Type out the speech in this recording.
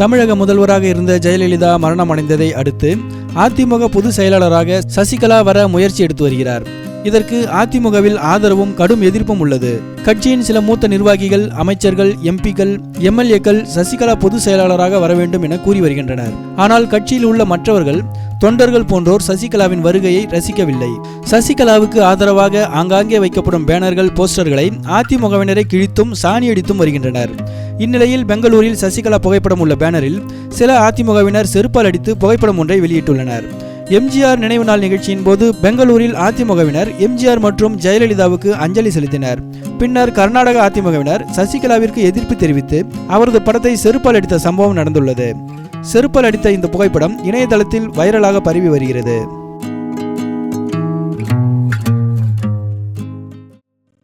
தமிழக முதல்வராக இருந்த ஜெயலலிதா மரணமடைந்ததை அடுத்து அதிமுக பொதுச் செயலாளராக சசிகலா வர முயற்சி எடுத்து வருகிறார். இதற்கு அதிமுகவில் ஆதரவும் கடும் எதிர்ப்பும் உள்ளது. கட்சியின் சில மூத்த நிர்வாகிகள் அமைச்சர்கள் எம்பிக்கள் எம்எல்ஏக்கள் சசிகலா பொதுச் செயலாளராக வர வேண்டும் என கூறி வருகின்றனர். ஆனால் கட்சியில் உள்ள மற்றவர்கள் தொண்டர்கள் போன்றோர் சசிகலாவின் வருகையை ரசிக்கவில்லை. சசிகலாவுக்கு ஆதரவாக ஆங்காங்கே வைக்கப்படும் பேனர்கள் போஸ்டர்களை அதிமுகவினரை கிழித்தும் சாணியடித்தும் வருகின்றனர். இந்நிலையில் பெங்களூரில் சசிகலா புகைப்படம் உள்ள பேனரில் சில அதிமுகவினர் செருப்பால் அடித்து புகைப்படம் ஒன்றை வெளியிட்டுள்ளனர். எம்ஜிஆர் நினைவு நாள் நிகழ்ச்சியின் போது பெங்களூரில் அதிமுகவினர் எம்ஜிஆர் மற்றும் ஜெயலலிதாவுக்கு அஞ்சலி செலுத்தினர். பின்னர் கர்நாடக அதிமுகவினர் சசிகலாவிற்கு எதிர்ப்பு தெரிவித்து அவரது படத்தை செருப்பால் அடித்த சம்பவம் நடந்துள்ளது. செருப்பால் அடித்த இந்த புகைப்படம் இணையதளத்தில் வைரலாக பரவி வருகிறது.